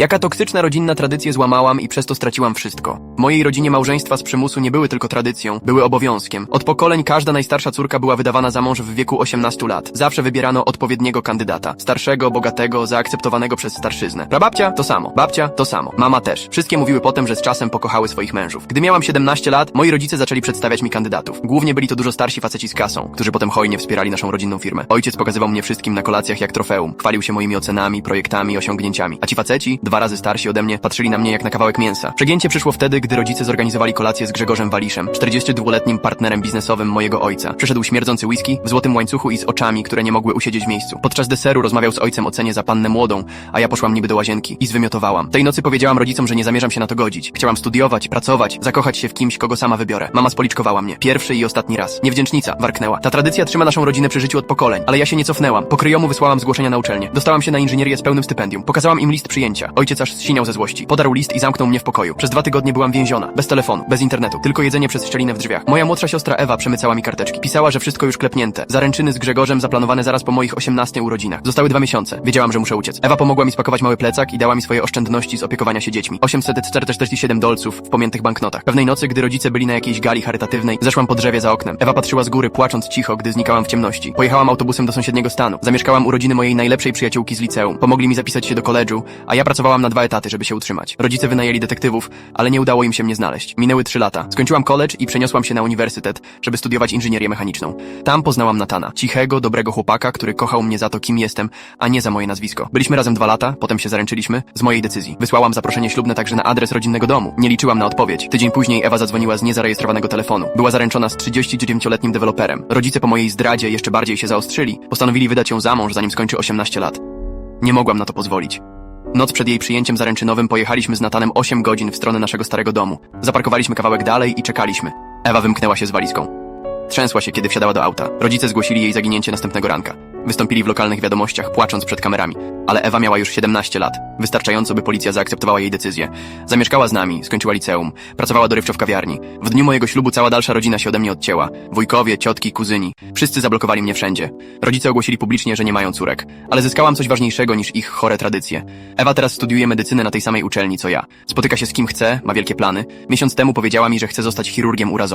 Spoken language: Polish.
Jaka toksyczna rodzinna tradycję złamałam i przez to straciłam wszystko. W mojej rodzinie małżeństwa z przymusu nie były tylko tradycją, były obowiązkiem. Od pokoleń każda najstarsza córka była wydawana za mąż w wieku 18 lat. Zawsze wybierano odpowiedniego kandydata. Starszego, bogatego, zaakceptowanego przez starszyznę. Prababcia to samo, babcia to samo, mama też. Wszystkie mówiły potem, że z czasem pokochały swoich mężów. Gdy miałam 17 lat, moi rodzice zaczęli przedstawiać mi kandydatów. Głównie byli to dużo starsi faceci z kasą, którzy potem hojnie wspierali naszą rodzinną firmę. Ojciec pokazywał mnie wszystkim na kolacjach jak trofeum. Chwalił się moimi ocenami, projektami, osiągnięciami. A ci faceci, dwa razy starsi ode mnie, patrzyli na mnie jak na kawałek mięsa. Przegięcie przyszło wtedy, gdy rodzice zorganizowali kolację z Grzegorzem Waliszem, 42-letnim partnerem biznesowym mojego ojca. Przyszedł śmierdzący whisky, w złotym łańcuchu i z oczami, które nie mogły usiedzieć w miejscu. Podczas deseru rozmawiał z ojcem o cenie za pannę młodą, a ja poszłam niby do łazienki i zwymiotowałam. Tej nocy powiedziałam rodzicom, że nie zamierzam się na to godzić. Chciałam studiować, pracować, zakochać się w kimś, kogo sama wybiorę. Mama spoliczkowała mnie. Pierwszy i ostatni raz. Niewdzięcznica, warknęła. Ta tradycja trzyma naszą rodzinę przy życiu od pokoleń, ale ja się nie cofnęłam. Po kryjomu wysłałam zgłoszenia na uczelnię. Dostałam się na inżynierię z pełnym stypendium. Pokazałam im list przyjęcia. Ojciec aż zsiniał ze złości. Podarł list i zamknął mnie w pokoju. Przez dwa tygodnie byłam więziona. Bez telefonu, bez internetu. Tylko jedzenie przez szczelinę w drzwiach. Moja młodsza siostra Ewa przemycała mi karteczki. Pisała, że wszystko już klepnięte. Zaręczyny z Grzegorzem zaplanowane zaraz po moich 18 urodzinach. Zostały dwa miesiące. Wiedziałam, że muszę uciec. Ewa pomogła mi spakować mały plecak i dała mi swoje oszczędności z opiekowania się dziećmi. 847 dolców w pomiętych banknotach. Pewnej nocy, gdy rodzice byli na jakiejś gali charytatywnej, zeszłam po drzewie za oknem. Ewa patrzyła z góry, płacząc cicho, gdy znikałam w ciemności. Pojechałam autobusem do sąsiedniego stanu. Zamieszkałam u rodziny mojej najlepszej przyjaciółki z liceum. Pomogli mi zapisać się do koledżu, a ja pracowałam na dwa etaty, żeby się utrzymać. Rodzice wynajęli detektywów, ale nie udało im się mnie znaleźć. Minęły trzy lata. Skończyłam college i przeniosłam się na uniwersytet, żeby studiować inżynierię mechaniczną. Tam poznałam Natana, cichego, dobrego chłopaka, który kochał mnie za to, kim jestem, a nie za moje nazwisko. Byliśmy razem dwa lata, potem się zaręczyliśmy, z mojej decyzji. Wysłałam zaproszenie ślubne także na adres rodzinnego domu. Nie liczyłam na odpowiedź. Tydzień później Ewa zadzwoniła z niezarejestrowanego telefonu. Była zaręczona z 39-letnim deweloperem. Rodzice po mojej zdradzie jeszcze bardziej się zaostrzyli. Postanowili wydać ją za mąż, zanim skończy 18 lat. Nie mogłam na to pozwolić. Noc przed jej przyjęciem zaręczynowym pojechaliśmy z Natanem 8 godzin w stronę naszego starego domu. Zaparkowaliśmy kawałek dalej i czekaliśmy. Ewa wymknęła się z walizką. Trzęsła się, kiedy wsiadała do auta. Rodzice zgłosili jej zaginięcie następnego ranka. Wystąpili w lokalnych wiadomościach, płacząc przed kamerami. Ale Ewa miała już 17 lat. Wystarczająco, by policja zaakceptowała jej decyzję. Zamieszkała z nami, skończyła liceum, pracowała dorywczo w kawiarni. W dniu mojego ślubu cała dalsza rodzina się ode mnie odcięła. Wujkowie, ciotki, kuzyni. Wszyscy zablokowali mnie wszędzie. Rodzice ogłosili publicznie, że nie mają córek. Ale zyskałam coś ważniejszego niż ich chore tradycje. Ewa teraz studiuje medycynę na tej samej uczelni co ja. Spotyka się z kim chce, ma wielkie plany. Miesiąc temu powiedziała mi, że chce zostać chirurgiem urazowym.